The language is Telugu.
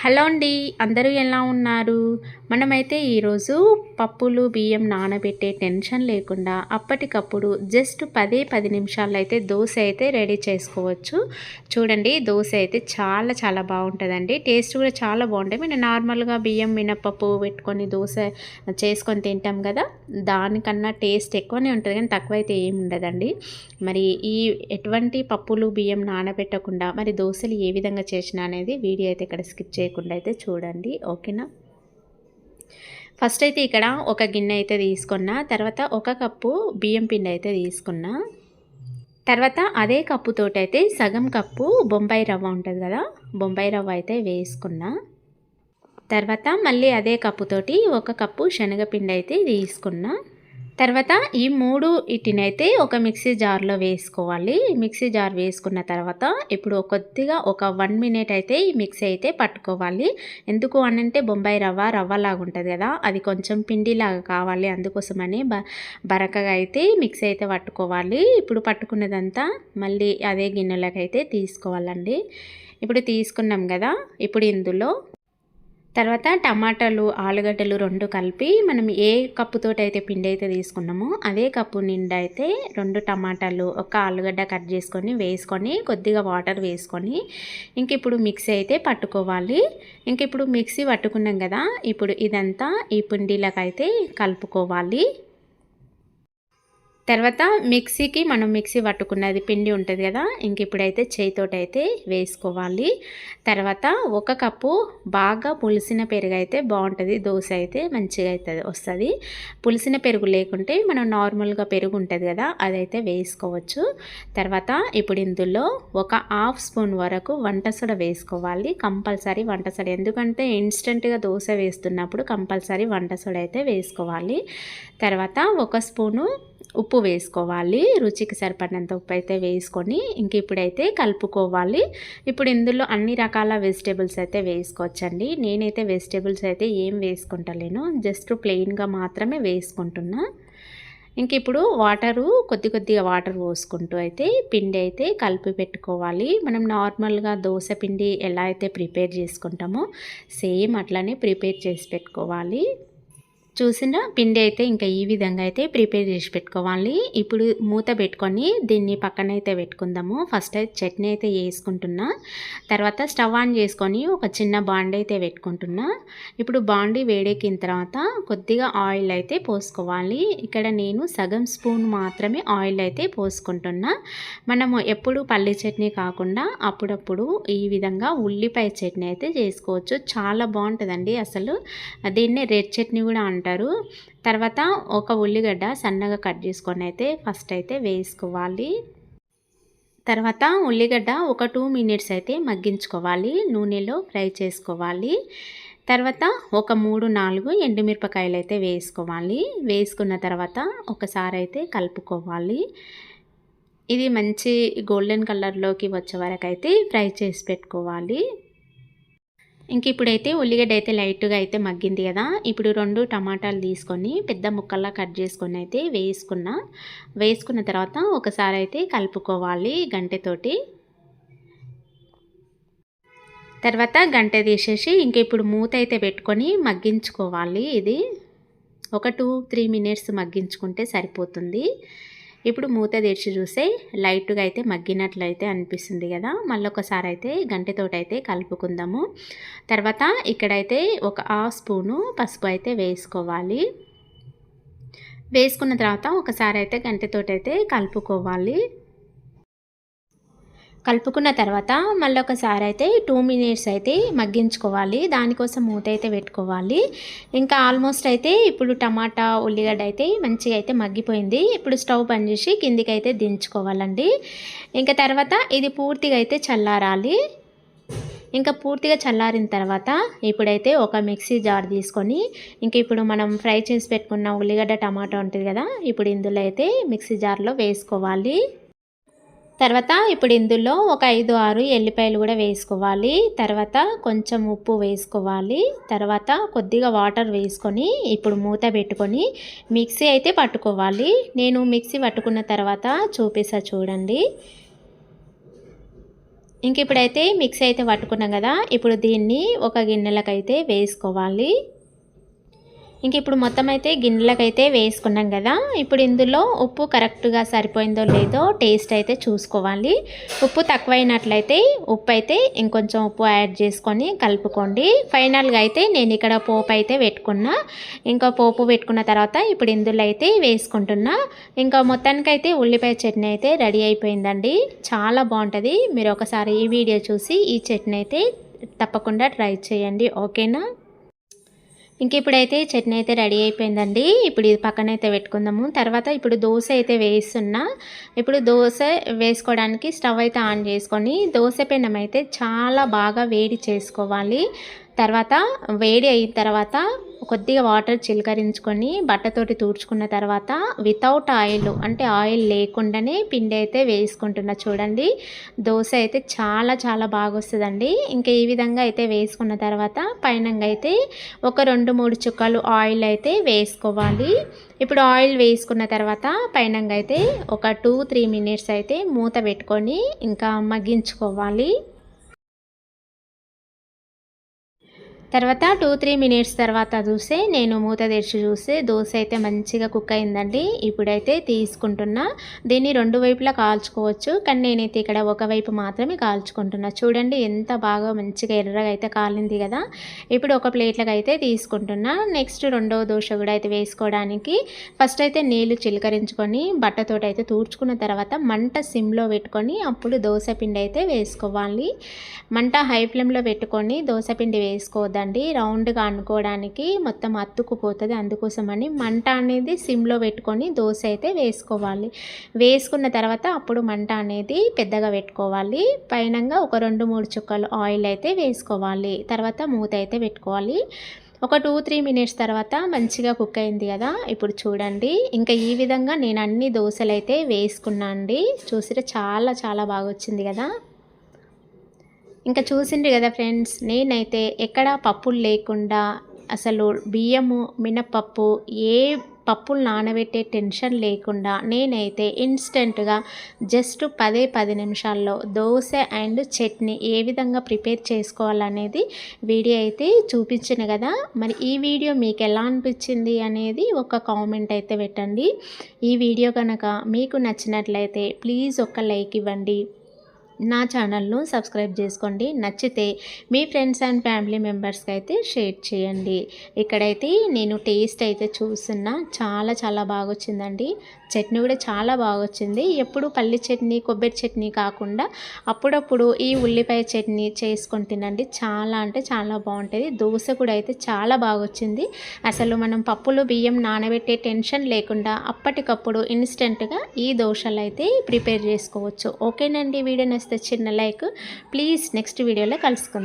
హలో అండి అందరూ ఎలా ఉన్నారు? మనమైతే ఈరోజు పప్పులు బియ్యం నానబెట్టే టెన్షన్ లేకుండా అప్పటికప్పుడు జస్ట్ పదే పది నిమిషాల్లో అయితే దోశ అయితే రెడీ చేసుకోవచ్చు. చూడండి దోశ అయితే చాలా చాలా బాగుంటుందండి. టేస్ట్ కూడా చాలా బాగుంటుంది మేము నార్మల్గా బియ్యం మినపప్పు పెట్టుకొని దోశ చేసుకొని తింటాం కదా దానికన్నా టేస్ట్ ఎక్కువనే ఉంటుంది కానీ తక్కువ అయితే ఏమి ఉండదండి. మరి ఈ ఎటువంటి పప్పులు బియ్యం నానబెట్టకుండా మరి దోశలు ఏ విధంగా చేసిన అనేది వీడియో అయితే ఇక్కడ స్కిప్ చేయకుండా అయితే చూడండి ఓకేనా? ఫస్ట్ అయితే ఇక్కడ ఒక గిన్నె అయితే తీసుకున్నా తర్వాత ఒక కప్పు బియ్యం పిండి అయితే తీసుకున్నా. తర్వాత అదే కప్పుతోటి అయితే సగం కప్పు బొంబాయి రవ్వ ఉంటుంది కదా బొంబాయి రవ్వ అయితే వేసుకున్నా. తర్వాత మళ్ళీ అదే కప్పుతోటి ఒక కప్పు శనగపిండి అయితే తీసుకున్నా. తర్వాత ఈ మూడు ఇటినైతే ఒక మిక్సీ జార్లో వేసుకోవాలి. మిక్సీ జార్ వేసుకున్న తర్వాత ఇప్పుడు కొద్దిగా ఒక వన్ మినిట్ అయితే ఈ మిక్సీ అయితే పట్టుకోవాలి. ఎందుకు అనంటే బొంబాయి రవ్వ రవ్వలాగా ఉంటుంది కదా అది కొంచెం పిండిలాగా కావాలి. అందుకోసమని బ బరకగా అయితే మిక్సీ అయితే పట్టుకోవాలి. ఇప్పుడు పట్టుకున్నదంతా మళ్ళీ అదే గిన్నెలకైతే తీసుకోవాలండి. ఇప్పుడు తీసుకున్నాం కదా ఇప్పుడు ఇందులో తర్వాత టమాటాలు ఆలుగడ్డలు రెండు కలిపి మనం ఏ కప్పుతోటి అయితే పిండి అయితే తీసుకున్నామో అదే కప్పు నిండా అయితే రెండు టమాటాలు ఒక ఆలుగడ్డ కట్ చేసుకొని వేసుకొని కొద్దిగా వాటర్ వేసుకొని ఇంక ఇప్పుడు మిక్సీ అయితే పట్టుకోవాలి. ఇంక ఇప్పుడు మిక్సీ పట్టుకున్నాం కదా ఇప్పుడు ఇదంతా ఈ పిండిలకైతే కలుపుకోవాలి. తర్వాత మిక్సీకి మనం మిక్సీ పట్టుకున్నది పిండి ఉంటుంది కదా ఇంక ఇప్పుడైతే చేయితోటైతే అయితే వేసుకోవాలి. తర్వాత ఒక కప్పు బాగా పులిసిన పెరుగు అయితే బాగుంటుంది దోశ అయితే మంచిగా అవుతుంది వస్తుంది. పులిసిన పెరుగు లేకుంటే మనం నార్మల్గా పెరుగు ఉంటుంది కదా అదైతే వేసుకోవచ్చు. తర్వాత ఇప్పుడు ఇందులో ఒక హాఫ్ స్పూన్ వరకు వంట సొడ వేసుకోవాలి కంపల్సరీ వంట సొడ. ఎందుకంటే ఇన్స్టెంట్గా దోశ వేస్తున్నప్పుడు కంపల్సరీ వంట సొడ అయితే వేసుకోవాలి. తర్వాత ఒక స్పూను ఉప్పు వేసుకోవాలి రుచికి సరిపడినంత ఉప్పు అయితే వేసుకొని ఇంక ఇప్పుడైతే కలుపుకోవాలి. ఇప్పుడు ఇందులో అన్ని రకాల వెజిటేబుల్స్ అయితే వేసుకోవచ్చండి. నేనైతే వెజిటేబుల్స్ అయితే ఏం వేసుకుంటలేను. జస్ట్ ప్లెయిన్గా మాత్రమే వేసుకుంటున్నా. ఇంక ఇప్పుడు వాటరు కొద్ది కొద్దిగా వాటర్ పోసుకుంటూ అయితే పిండి అయితే కలిపి పెట్టుకోవాలి. మనం నార్మల్గా దోశ పిండి ఎలా అయితే ప్రిపేర్ చేసుకుంటామో సేమ్ అట్లానే ప్రిపేర్ చేసి పెట్టుకోవాలి. చూసిన పిండి అయితే ఇంకా ఈ విధంగా అయితే ప్రిపేర్ చేసి పెట్టుకోవాలి. ఇప్పుడు మూత పెట్టుకొని దీన్ని పక్కన అయితే పెట్టుకుందాము. ఫస్ట్ అయితే చట్నీ అయితే వేసుకుంటున్నా. తర్వాత స్టవ్ ఆన్ చేసుకొని ఒక చిన్న బాండ్ అయితే పెట్టుకుంటున్నా. ఇప్పుడు బాండి వేడెక్కిన తర్వాత కొద్దిగా ఆయిల్ అయితే పోసుకోవాలి. ఇక్కడ నేను సగం స్పూన్ మాత్రమే ఆయిల్ అయితే పోసుకుంటున్నా. మనము ఎప్పుడు పల్లి చట్నీ కాకుండా అప్పుడప్పుడు ఈ విధంగా ఉల్లిపాయ చట్నీ అయితే చేసుకోవచ్చు. చాలా బాగుంటుందండి అసలు. దీన్ని రెడ్ చట్నీ కూడా అంటారు. అంటారు తర్వాత ఒక ఉల్లిగడ్డ సన్నగా కట్ చేసుకొని అయితే ఫస్ట్ అయితే వేసుకోవాలి. తర్వాత ఉల్లిగడ్డ ఒక టూ మినిట్స్ అయితే మగ్గించుకోవాలి. నూనెలో ఫ్రై చేసుకోవాలి. తర్వాత ఒక మూడు నాలుగు ఎండుమిరపకాయలు అయితే వేసుకోవాలి. వేసుకున్న తర్వాత ఒకసారి అయితే కలుపుకోవాలి. ఇది మంచి గోల్డెన్ కలర్లోకి వచ్చే వరకు అయితే ఫ్రై చేసి పెట్టుకోవాలి. ఇంక ఇప్పుడైతే ఉల్లిగడ్డ అయితే లైట్గా అయితే మగ్గింది కదా. ఇప్పుడు రెండు టమాటాలు తీసుకొని పెద్ద ముక్కల్లా కట్ చేసుకొని అయితే వేసుకున్న. వేసుకున్న తర్వాత ఒకసారి అయితే కలుపుకోవాలి గంటెతోటి తర్వాత గంట తీసేసి ఇంక ఇప్పుడు మూత అయితే పెట్టుకొని మగ్గించుకోవాలి ఇది. ఒక టూ త్రీ మినిట్స్ మగ్గించుకుంటే సరిపోతుంది. ఇప్పుడు మూత తెరిచి చూస్తే లైట్గా అయితే మగ్గినట్లయితే అనిపిస్తుంది కదా. మళ్ళీ ఒకసారి అయితే గంటెతోటి అయితే కలుపుకుందాము. తర్వాత ఇక్కడైతే ఒక హాఫ్ స్పూను పసుపు అయితే వేసుకోవాలి. వేసుకున్న తర్వాత ఒకసారి అయితే గంటెతోటి అయితే కలుపుకోవాలి. కలుపుకున్న తర్వాత మళ్ళీ ఒకసారి అయితే టూ మినిట్స్ అయితే మగ్గించుకోవాలి. దానికోసం మూత అయితే పెట్టుకోవాలి. ఇంకా ఆల్మోస్ట్ అయితే ఇప్పుడు టమాటా ఉల్లిగడ్డ అయితే మంచిగా అయితే మగ్గిపోయింది. ఇప్పుడు స్టవ్ బంద్ చేసి కిందికి అయితే దించుకోవాలండి. ఇంకా తర్వాత ఇది పూర్తిగా అయితే చల్లారాలి. ఇంకా పూర్తిగా చల్లారిన తర్వాత ఇప్పుడైతే ఒక మిక్సీ జార్ తీసుకొని ఇంకా ఇప్పుడు మనం ఫ్రై చేసి పెట్టుకున్న ఉల్లిగడ్డ టమాటా ఉంటుంది కదా ఇప్పుడు ఇందులో అయితే మిక్సీ జార్లో వేసుకోవాలి. తర్వాత ఇప్పుడు ఇందులో ఒక ఐదు ఆరు ఎల్లిపాయలు కూడా వేసుకోవాలి. తర్వాత కొంచెం ఉప్పు వేసుకోవాలి. తర్వాత కొద్దిగా వాటర్ వేసుకొని ఇప్పుడు మూత పెట్టుకొని మిక్సీ అయితే పట్టుకోవాలి. నేను మిక్సీ పట్టుకున్న తర్వాత చూపిస్తా చూడండి. ఇంక ఇప్పుడైతే మిక్సీ అయితే పట్టుకున్నాం కదా ఇప్పుడు దీన్ని ఒక గిన్నెలకైతే వేసుకోవాలి. ఇంక ఇప్పుడు మొత్తం అయితే గిన్నెలకైతే వేసుకున్నాం కదా. ఇప్పుడు ఇందులో ఉప్పు కరెక్ట్గా సరిపోయిందో లేదో టేస్ట్ అయితే చూసుకోవాలి. ఉప్పు తక్కువైనట్లయితే ఉప్పు అయితే ఇంకొంచెం ఉప్పు యాడ్ చేసుకొని కలుపుకోండి. ఫైనల్గా అయితే నేను ఇక్కడ పోపు అయితే పెట్టుకున్నా. ఇంకా పోపు పెట్టుకున్న తర్వాత ఇప్పుడు ఇందులో అయితే వేసుకుంటున్నా. ఇంకా మొత్తానికైతే ఉల్లిపాయ చట్నీ అయితే రెడీ అయిపోయిందండి. చాలా బాగుంటుంది. మీరు ఒకసారి ఈ వీడియో చూసి ఈ చట్నీ అయితే తప్పకుండా ట్రై చేయండి. ఓకేనా? ఇంక ఇప్పుడైతే చట్నీ అయితే రెడీ అయిపోయిందండి. ఇప్పుడు ఇది పక్కన అయితే పెట్టుకుందాము. తర్వాత ఇప్పుడు దోశ అయితే వేస్తున్నా. ఇప్పుడు దోశ వేసుకోవడానికి స్టవ్ అయితే ఆన్ చేసుకొని దోశ పెనం అయితే చాలా బాగా వేడి చేసుకోవాలి. తర్వాత వేడి అయిన తర్వాత కొద్దిగా వాటర్ చిలకరించుకొని బట్టతోటి తూడ్చుకున్న తర్వాత వితౌట్ ఆయిల్ అంటే ఆయిల్ లేకుండానే పిండి అయితే వేసుకుంటున్నా చూడండి. దోశ అయితే చాలా చాలా బాగా వస్తుందండి ఇంకా ఈ విధంగా అయితే వేసుకున్న తర్వాత పైనంగా అయితే ఒక రెండు మూడు చుక్కలు ఆయిల్ అయితే వేసుకోవాలి. ఇప్పుడు ఆయిల్ వేసుకున్న తర్వాత పైనంగా అయితే ఒక టూ త్రీ మినిట్స్ అయితే మూత పెట్టుకొని ఇంకా మగ్గించుకోవాలి. తర్వాత టూ త్రీ మినిట్స్ తర్వాత చూస్తే నేను మూత తెరిచి చూస్తే దోశ అయితే మంచిగా కుక్ అయిందండి. ఇప్పుడైతే తీసుకుంటున్నా. దీన్ని రెండు వైపులా కాల్చుకోవచ్చు. కానీ నేనైతే ఇక్కడ ఒకవైపు మాత్రమే కాల్చుకుంటున్నా. చూడండి ఎంత బాగా మంచిగా ఎర్రగా అయితే కాలింది కదా. ఇప్పుడు ఒక ప్లేట్లకు అయితే తీసుకుంటున్నా. నెక్స్ట్ రెండవ దోశ కూడా అయితే వేసుకోవడానికి. ఫస్ట్ అయితే నీళ్ళు చిలకరించుకొని బట్టతోటి అయితే తూర్చుకున్న తర్వాత మంట సిమ్లో పెట్టుకొని అప్పుడు దోశ పిండి అయితే వేసుకోవాలి. మంట హై ఫ్లేమ్లో పెట్టుకొని దోశ పిండి వేసుకోవద్దు కదండి రౌండ్గా అనుకోవడానికి మొత్తం అత్తుకుపోతుంది అందుకోసమని మంట అనేది సిమ్లో పెట్టుకొని దోశ అయితే వేసుకోవాలి. వేసుకున్న తర్వాత అప్పుడు మంట అనేది పెద్దగా పెట్టుకోవాలి. పైనంగా ఒక రెండు మూడు చుక్కలు ఆయిల్ అయితే వేసుకోవాలి. తర్వాత మూత అయితే పెట్టుకోవాలి. ఒక టూ త్రీ మినిట్స్ తర్వాత మంచిగా కుక్ అయింది కదా. ఇప్పుడు చూడండి. ఇంకా ఈ విధంగా నేను అన్ని దోశలు అయితే వేసుకున్నా అండి చూసితే చాలా చాలా బాగా వచ్చింది కదా. ఇంకా చూసిండ్రు కదా ఫ్రెండ్స్ నేనైతే ఎక్కడ పప్పులు లేకుండా అసలు బియ్యము మినపప్పు ఏ పప్పులు నానబెట్టే టెన్షన్ లేకుండా నేనైతే ఇన్స్టెంట్గా జస్ట్ పదే పది నిమిషాల్లో దోశ అండ్ చట్నీ ఏ విధంగా ప్రిపేర్ చేసుకోవాలనేది వీడియో అయితే చూపించిన కదా. మరి ఈ వీడియో మీకు ఎలా అనిపించింది అనేది ఒక కామెంట్ అయితే పెట్టండి. ఈ వీడియో కనుక మీకు నచ్చినట్లయితే ప్లీజ్ ఒక లైక్ ఇవ్వండి. నా ఛానల్ను సబ్స్క్రైబ్ చేసుకోండి. నచ్చితే మీ ఫ్రెండ్స్ అండ్ ఫ్యామిలీ మెంబర్స్కి అయితే షేర్ చేయండి. ఇక్కడైతే నేను టేస్ట్ అయితే చూస్తున్నా. చాలా చాలా బాగా వచ్చిందండి చట్నీ కూడా చాలా బాగా వచ్చింది ఎప్పుడు పల్లి చట్నీ కొబ్బరి చట్నీ కాకుండా అప్పుడప్పుడు ఈ ఉల్లిపాయ చట్నీ చేసుకొని తినండి. చాలా అంటే చాలా బాగుంటుంది. దోశ కూడా అయితే చాలా బాగా వచ్చింది అసలు మనం పప్పులు బియ్యం నానబెట్టే టెన్షన్ లేకుండా అప్పటికప్పుడు ఇన్స్టెంట్గా ఈ దోశలు అయితే ప్రిపేర్ చేసుకోవచ్చు. ఓకేనండి. వీడియో నచ్చితే చిన్న లైక్. ప్లీజ్ నెక్స్ట్ వీడియోలో కలుసుకుందాం.